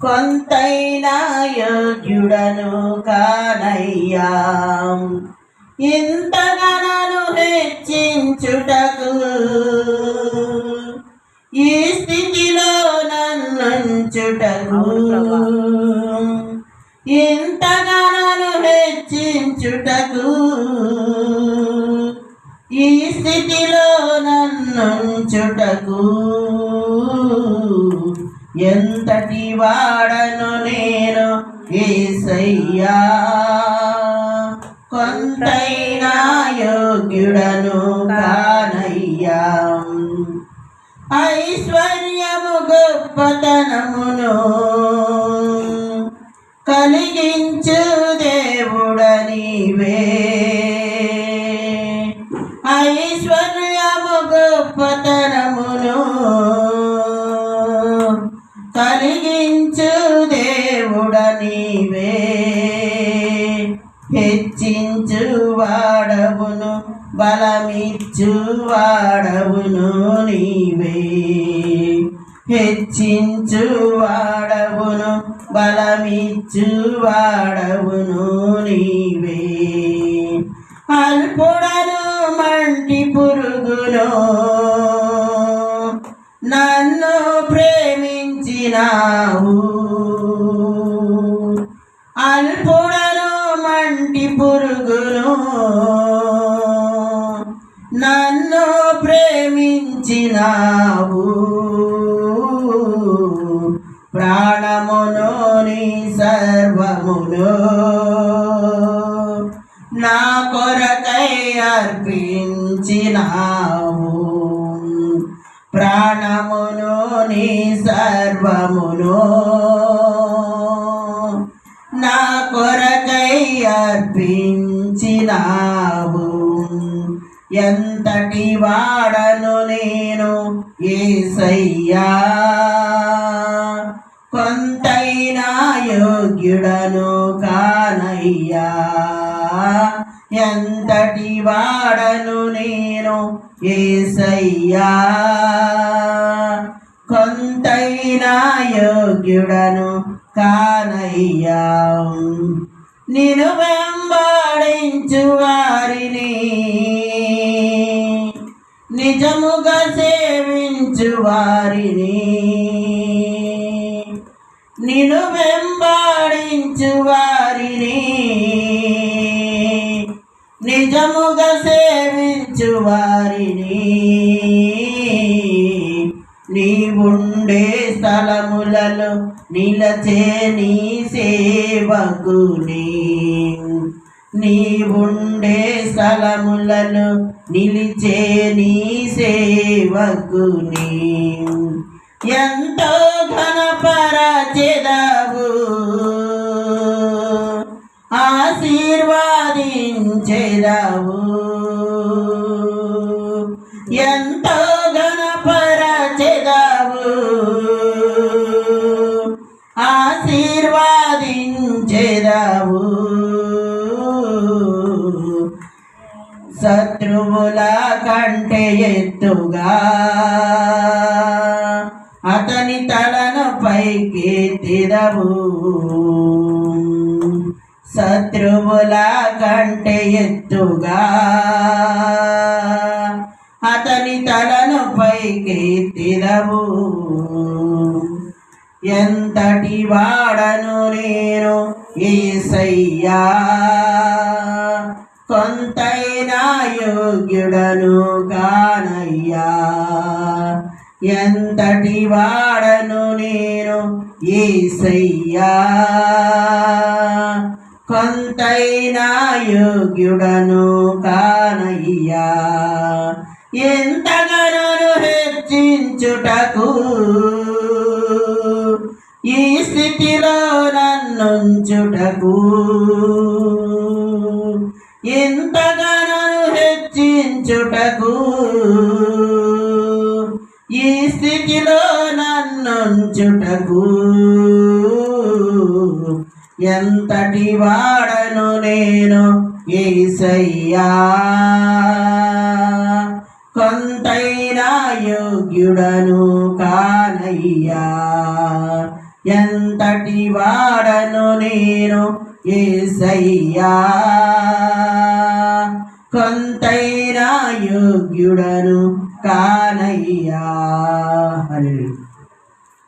కొంతైనా యోగ్యుడను కానయ్యా. ఇంతగనను హెచ్చించుటకు ఈ స్థితిలో నన్నుంచుటకు ఇంతగనను హెచ్చించుటకు ఈ స్థితిలో నన్నుంచుటకు ఎంతటి వాడను నేను ఏసయ్యా? కొంతైనా యోగ్యుడను కానయ్యా. ఐశ్వర్యము గొప్పతనమును కలిగించు దేవుడనివే హెచ్చించు వాడవును బలమిచ్చు వాడవును నీవే. హెచ్చించు వాడవును బలమిచ్చు వాడవును నీవే. అల్పుడను మంటి పురుగును నన్ను ఉంచినావు అల్పుడను మంటి పురుగును నన్ను ప్రేమించినావు. ప్రాణమును నీ సర్వమును నా కొరకై అర్పించినావు. ప్రాణమును నీ సర్వమును. నా కొరకై అర్పించినావు. ఎంతటి వాడను నేను ఏసయ్యా. కొంతైనా యోగ్యుడను కానయ్యా. ఎంతటి వాడను నేను ఏసయ్యా? కొంతైనా యోగ్యుడను కానయ్యా. నిను వెంబడించు వారిని నిజముగా సేవించు వారిని నిను వెంబడించు వారిని. నిజముగా సేవించు వారిని. నీవుండే స్థలములలో నిలచే నీ సేవకుని. నీవుండే స్థలములలో నిలిచే నీ సేవకుని. ఎంతో ఘనపరచెదవు ఆశీర్వాదించెదవు ఎంతో గణపరచెదావు ఆశీర్వాదించెదవు శత్రువుల కంటే ఎత్తుగా అతని తలను పైకెత్తిదవు శత్రువుల కంటే ఎత్తుగా. అతని తలను పైకి తిరవు. ఎంతటి వాడను నేను ఏసయ్యా కొంతైనా యోగ్యుడను కానయ్యా. ఎంతటి వాడను నేను ఏసయ్యా కొంతైనా యోగ్యుడను కానయ్యా. ఎంతగనను హెచ్చించుటకు ఈ స్థితిలో నన్నుంచుటకు ఎంతగనను హెచ్చించుటకు ఈ స్థితిలో నన్నుంచుటకు ఎంతటి వాడను నేను ఏసయ్యా? కొంతైనా యోగ్యుడను కానయ్యా. ఎంతటి వాడను నేను ఏసయ్యా? కొంతైనా యోగ్యుడను కానయ్యా.